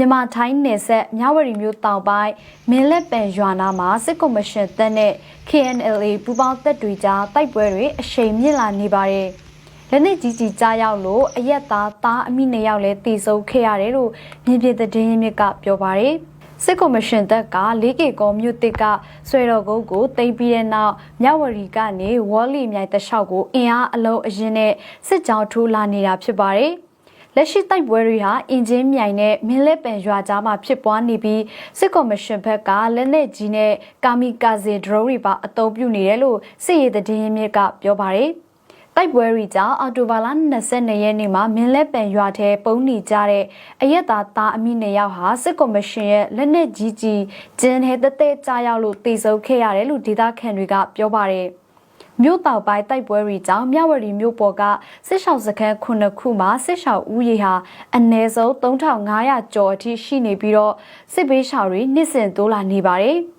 မြန်မာထိုင်းနယ်ဆက်မြဝတီမြို့တောင်ပိုင်းမင်းလက်ပံရွာနာမှာစစ်ကော်မရှင်တပ်နဲ့ KNLA ပူးပေါင်းတပ်တွေကြားတိုက်ပွဲတွေအရှိန်မြင့်လာနေပါတယ်။လက်နက်ကြီးကြီးကြားရောက်လို့အရက်သားသားအမိနှစ်ယောက်လည်းတေဆုံးခဲ့ရတယ်လို့မြင်းပြတဲ့တင်းရင်းမြစ်ကပြောပါတယ်။စစ်ကော်မရှင်တပ်က 4K ကောမြို့တစ်ကဆွေတော်ကုန်းကိုတင်ပြီးတဲ့နောက်မြဝတီကနေဝေါ်လီမြိုင်တလျှောက်ကိုအင်အားအလုံးအရင်နဲ့စစ်ကြောင်းထိုးလာနေတာဖြစ်ပါတယ်။ လက်ရှိတိုက်ပွဲတွေဟာအင်ဂျင်မြိုင်နဲ့မင်းလက်ပံရွာကြားမှာဖြစ်ပွားနေပြီးစစ်ကော်မရှင်ဘက်ကလက်နက်ကြီးနဲ့ကာမီကာဇေဒရုန်းတွေပါအသုံးပြုနေတယ်လို့စစ်ရေးသတင်းရင်းမြစ်ကပြောပါတယ်။တိုက်ပွဲတွေကြောင့်အော်တိုဘာလ22ရက်နေ့မှာမင်းလက်ပံရွာထဲပုံနေကြတဲ့အရက်သားသားအမိနှစ်ယောက်ဟာစစ်ကော်မရှင်ရဲ့လက်နက်ကြီးကြီးကျင်းထဲတသက်ကြားရောက်လို့တေဆုံးခဲ့ရတယ်လို့ဒေသခံတွေကပြောပါတယ်။ မြို့တောက်ပိုင်းတိုက်ပွဲတွေကြောင့်မြဝတီမြို့ပေါ်ကစစ်ရှောင်းစခန်းခုနှစ်ခုမှာစစ်ရှောင်းဦးရေဟာအနည်းဆုံး3500ကျော်အထိရှိနေပြီးတော့စစ်ဘေးရှောင်တွေနှစ်စဉ်တိုးလာနေပါတယ်။